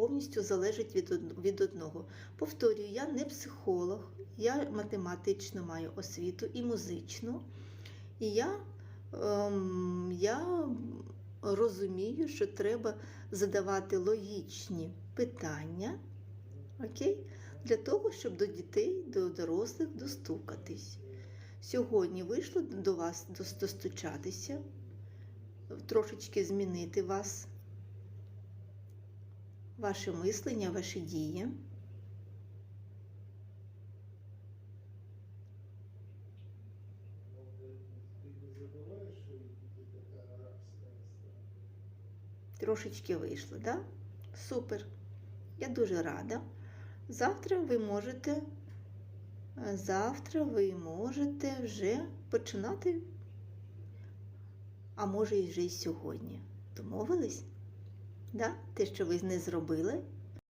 повністю залежить від, від одного. Повторюю, я не психолог, я математично маю освіту і музичну. І я, ем, я розумію, що треба задавати логічні питання, окей? для того, щоб до дітей, до дорослих достукатись. Сьогодні вийшло до вас достучатися, трошечки змінити вас, ваше мислення, ваші дії. Трошечки вийшло, да? Супер. Я дуже рада. Завтра ви можете, завтра ви можете вже починати, а може і вже й сьогодні. Домовились? Да? Те, що ви не зробили,